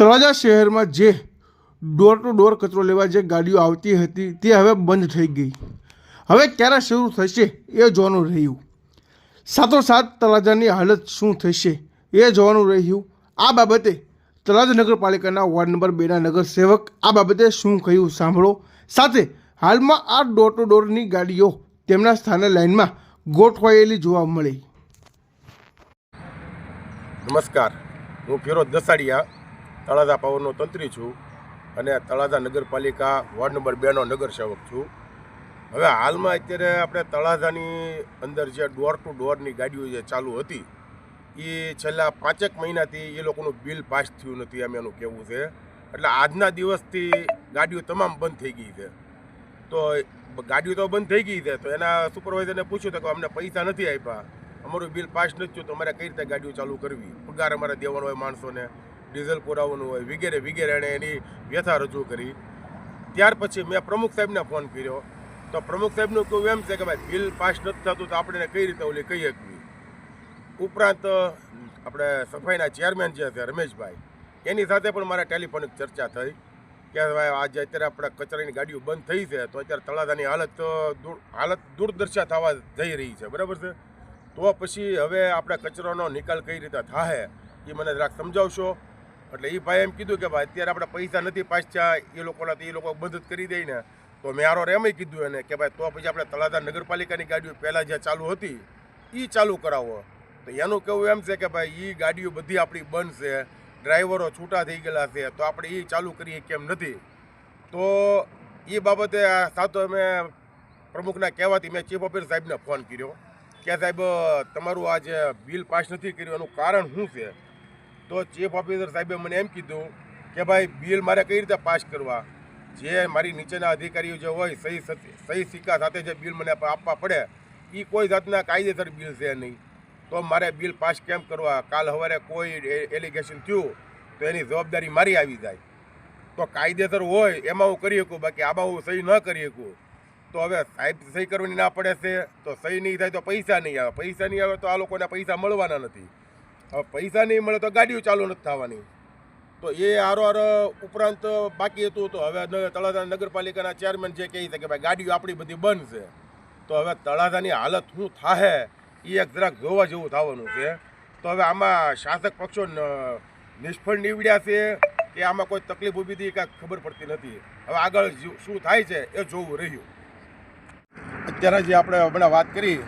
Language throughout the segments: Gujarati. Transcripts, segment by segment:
તળાજા શહેરમાં જે ડોર ટુ ડોર કચરો લેવા જે ગાડીઓ આવતી હતી તે હવે બંધ થઈ ગઈ. હવે ક્યારે શરૂ થશે એ જોવાનું રહ્યું. સાથોસાથ તળાજાની હાલત શું થશે એ જોવાનું રહ્યું. આ બાબતે તળાજા નગરપાલિકાના વોર્ડ નંબર બેના નગરસેવક આ બાબતે શું કહ્યું સાંભળો. સાથે હાલમાં આ ડોર ટુ ડોરની ગાડીઓ તેમના સ્થાને લાઇનમાં ગોઠવાયેલી જોવા મળી. નમસ્કાર. હું ફિરોજ દસાડિયા તળાજા પાવરનો તંત્રી છું અને તળાજા નગરપાલિકા વોર્ડ નંબર બેનો નગરસેવક છું. હવે હાલમાં અત્યારે આપણે તળાજાની અંદર જે ડોર ટુ ડોરની ગાડીઓ જે ચાલુ હતી, એ છેલ્લા પાંચેક મહિનાથી એ લોકોનું બિલ પાસ થયું નથી એમ એનું કહેવું છે. એટલે આજના દિવસથી ગાડીઓ તમામ બંધ થઈ ગઈ છે. તો ગાડીઓ તો બંધ થઈ ગઈ છે, તો એના સુપરવાઇઝરને પૂછ્યું તો કે અમને પૈસા નથી આપ્યા. અમારું બિલ પાસ નથી થયું, તો અમારે કઈ રીતે ગાડીઓ ચાલુ કરવી? પગાર અમારે દેવાનો હોય માણસોને. ડીઝલ પુરાવવાનું હોય, વગેરે વગેરે એણે એની વ્યથા રજૂ કરી. ત્યાર પછી મેં પ્રમુખ સાહેબને ફોન કર્યો. તો પ્રમુખ સાહેબનું કહ્યું એમ છે કે ભાઈ, બિલ પાસ નથી થતું તો આપણે કઈ રીતે ઓલી કહી શકવી? ઉપરાંત, આપણે સફાઈના ચેરમેન જે છે, રમેશભાઈ, એની સાથે પણ મારે ટેલિફોનિક ચર્ચા થઈ કે ભાઈ, આજે અત્યારે આપણે કચરાની ગાડીઓ બંધ થઈ છે, તો અત્યારે તળાજાની હાલત હાલત દુર્દશા થવા જઈ રહી છે, બરાબર છે? તો પછી હવે આપણે કચરાનો નિકાલ કઈ રીતે થાય એ મને જરાક સમજાવશો? એટલે એ ભાઈ એમ કીધું કે ભાઈ, અત્યારે આપણે પૈસા નથી પાછા એ લોકોના એ લોકો બંધ કરી દે ને. તો મેં આરો એમ કીધું એને કે ભાઈ, તો પછી આપણે તળાજા નગરપાલિકાની ગાડીઓ પહેલાં જે ચાલુ હતી એ ચાલુ કરાવો. તો એનું કહેવું એમ છે કે ભાઈ એ ગાડીઓ બધી આપણી બંધ ડ્રાઈવરો છૂટા થઈ ગયેલા છે, તો આપણે એ ચાલુ કરીએ કેમ નથી? તો એ બાબતે સાતો મેં પ્રમુખના કહેવાથી મેં ચીફ ઓફિસર સાહેબને ફોન કર્યો. કે સાહેબ, તમારું આ જે બિલ પાસ નથી કર્યું, એનું કારણ શું છે? તો ચીફ ઓફિસર સાહેબે મને એમ કીધું કે ભાઈ બિલ મારે કઈ રીતે પાસ કરવા? જે મારી નીચેના અધિકારીઓ જે હોય, સહી સહી સિક્કા સાથે જે બિલ મને આપવા પડે એ કોઈ જાતના કાયદેસર બિલ છે નહીં. તો મારે બિલ પાસ કેમ કરવા? કાલ સવારે કોઈ એલિગેશન થયું, તો એની જવાબદારી મારી આવી જાય. તો કાયદેસર હોય, એમાં હું કરી શકું? બાકી આમાં હું સહી ન કરી શકું. તો હવે સાહેબ સહી કરવાની ના પડે છે, તો સહી નહીં થાય તો પૈસા નહીં આવે. પૈસા નહીં આવે તો આ લોકોને પૈસા મળવાના નથી. હવે પૈસા નહીં મળે તો ગાડીઓ ચાલુ નથી થવાની. તો એ આરો આરો ઉપરાંત બાકી હતું તો હવે તળાજા નગરપાલિકાના ચેરમેન જે કહે છે કે ભાઈ ગાડીઓ આપણી બધી બંધ છે. તો હવે તળાજાની હાલત શું થાહે એ એક જરાક જોવા જેવું થવાનું છે. તો હવે આમાં શાસક પક્ષો નિષ્ફળ નીવડ્યા છે કે આમાં કોઈ તકલીફ ઊભી હતી કાંઈ ખબર પડતી નથી. હવે આગળ શું થાય છે એ જોવું રહ્યું. અત્યારે જે આપણે હમણાં વાત કરી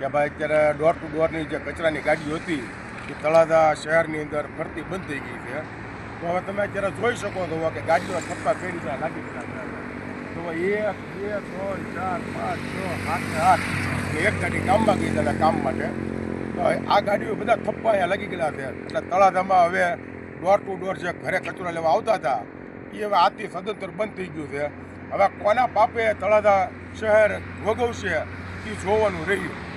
કે ભાઈ અત્યારે ડોર ટુ ડોરની જે કચરાની ગાડીઓ હતી એ તળાજા શહેરની અંદર ફરતી બંધ થઈ ગઈ છે. તો હવે તમે અત્યારે જોઈ શકો છો કે ગાડીઓ થપ્પા કઈ રીતે લાગી ગયા તો એક, બે, ત્રણ, ચાર, પાંચ, છ ને આઠ એક ગાડી ગામમાં ગઈ હતા કામ માટે. તો આ ગાડીઓ બધા થપ્પા અહીંયા લાગી ગયેલા છે. એટલે તળાજામાં હવે ડોર ટુ ડોર જે ઘરે કચરો લેવા આવતા હતા, એ હવે આજથી સદંતર બંધ થઈ ગયું છે. હવે કોના પાપે તળાજા શહેર ભોગવશે એ જોવાનું રહ્યું.